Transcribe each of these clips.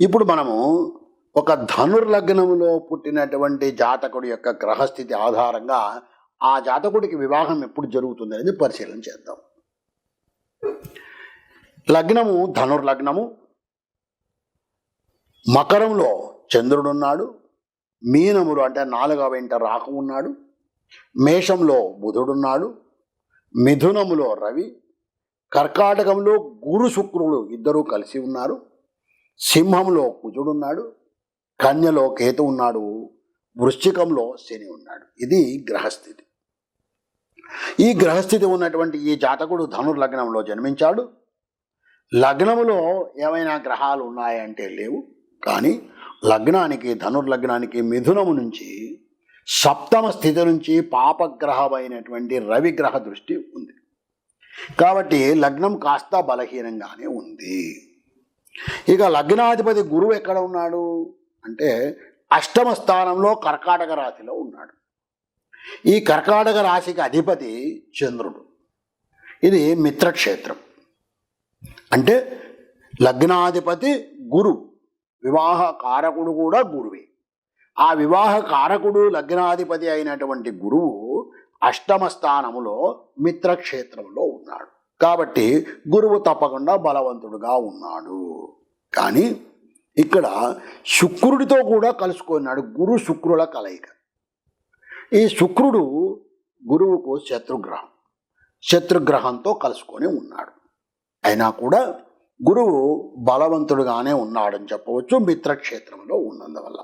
ఇప్పుడు మనము ఒక ధనుర్లగ్నములో పుట్టినటువంటి జాతకుడి యొక్క గ్రహస్థితి ఆధారంగా ఆ జాతకుడికి వివాహం ఎప్పుడు జరుగుతుంది అనేది పరిశీలన చేద్దాం. లగ్నము ధనుర్లగ్నము. మకరంలో చంద్రుడున్నాడు మీనములు అంటే నాలుగవ ఇంట రాహు ఉన్నాడు. మేషంలో బుధుడున్నాడు మిథునములో రవి. కర్కాటకంలో గురు శుక్రుడు ఇద్దరూ కలిసి ఉన్నారు. సింహంలో కుజుడున్నాడు కన్యలో కేతు ఉన్నాడు వృశ్చికంలో శని ఉన్నాడు. ఇది గ్రహస్థితి. ఈ గ్రహస్థితి ఉన్నటువంటి ఈ జాతకుడు ధనుర్లగ్నంలో జన్మించాడు. లగ్నములో ఏమైనా గ్రహాలు ఉన్నాయంటే లేవు. కానీ లగ్నానికి ధనుర్లగ్నానికి మిథునము నుంచి సప్తమ స్థితి నుంచి పాపగ్రహమైనటువంటి రవిగ్రహ దృష్టి ఉంది. కాబట్టి లగ్నం కాస్త బలహీనంగానే ఉంది. ఇక లగ్నాధిపతి గురువు ఎక్కడ ఉన్నాడు? అంటే అష్టమ స్థానంలో కర్కాటక రాశిలో ఉన్నాడు. ఈ కర్కాటక రాశికి అధిపతి చంద్రుడు. ఇది మిత్రక్షేత్రం. అంటే లగ్నాధిపతి గురు వివాహ కారకుడు కూడా గురువే. ఆ వివాహ కారకుడు లగ్నాధిపతి అయినటువంటి గురువు అష్టమ స్థానములో మిత్రక్షేత్రంలో ఉన్నాడు. కాబట్టి గురువు తప్పకుండా బలవంతుడుగా ఉన్నాడు. కానీ ఇక్కడ శుక్రుడితో కూడా కలుసుకున్నాడు గురు శుక్రుల కలయిక. ఈ శుక్రుడు గురువుకు శత్రుగ్రహం శత్రుగ్రహంతో కలుసుకొని ఉన్నాడు. అయినా కూడా గురువు బలవంతుడుగానే ఉన్నాడని చెప్పవచ్చు మిత్రక్షేత్రంలో ఉన్నందువల్ల.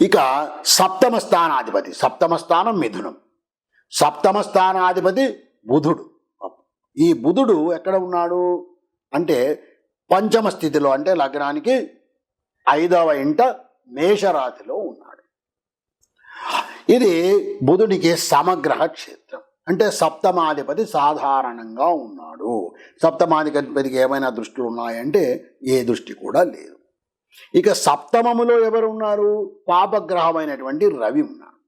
ఇక సప్తమ స్థానాధిపతి సప్తమ స్థానం మిథునం. సప్తమ స్థానాధిపతి బుధుడు. ఈ బుధుడు ఎక్కడ ఉన్నాడు? అంటే పంచమ స్థితిలో అంటే లగ్నానికి ఐదవ ఇంట మేషరాశిలో ఉన్నాడు. ఇది బుధుడికి సమగ్రహ క్షేత్రం. అంటే సప్తమాధిపతి సాధారణంగా ఉన్నాడు. సప్తమాధిపతికి ఏమైనా దృష్టిలు ఉన్నాయంటే ఏ దృష్టి కూడా లేదు. ఇక సప్తమములో ఎవరు ఉన్నారు పాపగ్రహమైనటువంటి రవి ఉన్నారు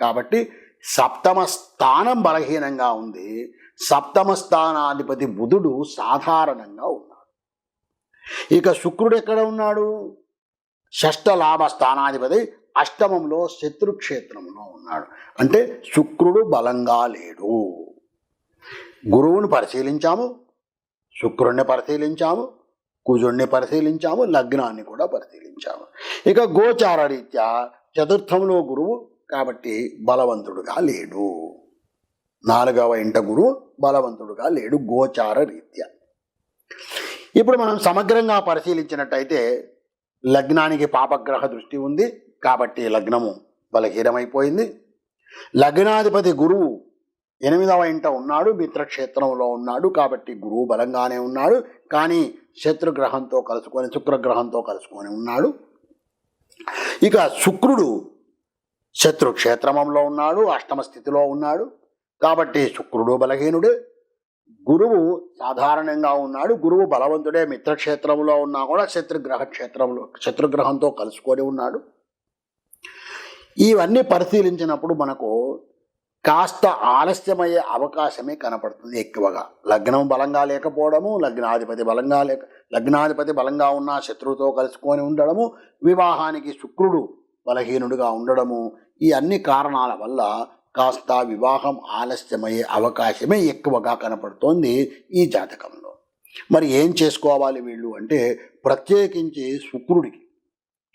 కాబట్టి సప్తమ స్థానం బలహీనంగా ఉంది. సప్తమ స్థానాధిపతి బుధుడు సాధారణంగా ఉన్నాడు ఇక శుక్రుడు ఎక్కడ ఉన్నాడు? షష్ఠ లాభ స్థానాధిపతి అష్టమంలో శత్రుక్షేత్రంలో ఉన్నాడు. అంటే శుక్రుడు బలంగా లేడు. గురువుని పరిశీలించాము శుక్రుణ్ణి పరిశీలించాము కుజుణ్ణి పరిశీలించాము లగ్నాన్ని కూడా పరిశీలించాము. ఇక గోచార రీత్యా చతుర్థంలో గురువు కాబట్టి బలవంతుడుగా లేడు. నాలుగవ ఇంట గురువు బలవంతుడుగా లేడు గోచార రీత్యా. ఇప్పుడు మనం సమగ్రంగా పరిశీలించినట్టయితే లగ్నానికి పాపగ్రహ దృష్టి ఉంది కాబట్టి లగ్నము బలహీనమైపోయింది. లగ్నాధిపతి గురువు ఎనిమిదవ ఇంట ఉన్నాడు మిత్రక్షేత్రంలో ఉన్నాడు కాబట్టి గురువు బలంగానే ఉన్నాడు. కానీ శత్రుగ్రహంతో కలుసుకొని శుక్రగ్రహంతో కలుసుకొని ఉన్నాడు. ఇక శుక్రుడు శత్రుక్షేత్రమంలో ఉన్నాడు అష్టమ స్థితిలో ఉన్నాడు కాబట్టి శుక్రుడు బలహీనుడే. గురువు సాధారణంగా ఉన్నాడు. గురువు బలవంతుడే మిత్రక్షేత్రంలో ఉన్నా కూడా శత్రుగ్రహ క్షేత్రంలో శత్రుగ్రహంతో కలుసుకొని ఉన్నాడు. ఇవన్నీ పరిశీలించినప్పుడు మనకు కాస్త ఆలస్యమయ్యే అవకాశమే కనపడుతుంది ఎక్కువగా. లగ్నం బలంగా లేకపోవడము లగ్నాధిపతి బలంగా లేక లగ్నాధిపతి బలంగా ఉన్న శత్రువుతో కలుసుకొని ఉండడము వివాహానికి శుక్రుడు బలహీనుడిగా ఉండడము ఈ అన్ని కారణాల వల్ల కాస్త వివాహం ఆలస్యమయ్యే అవకాశమే ఎక్కువగా కనపడుతోంది ఈ జాతకంలో. మరి ఏం చేసుకోవాలి వీళ్ళు అంటే ప్రత్యేకించి శుక్రుడికి.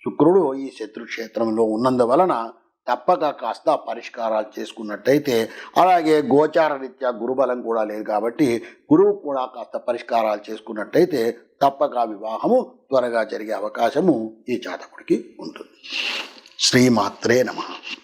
శుక్రుడు ఈ శత్రుక్షేత్రంలో ఉన్నందువలన తప్పక కాస్త పరిష్కారాలు చేసుకున్నట్టయితే అలాగే గోచార రీత్యా గురుబలం కూడా లేదు కాబట్టి గురువు కూడా కాస్త పరిష్కారాలు చేసుకున్నట్టయితే తప్పక వివాహము త్వరగా జరిగే అవకాశము ఈ జాతకుడికి ఉంటుంది. శ్రీమాత్రే నమ.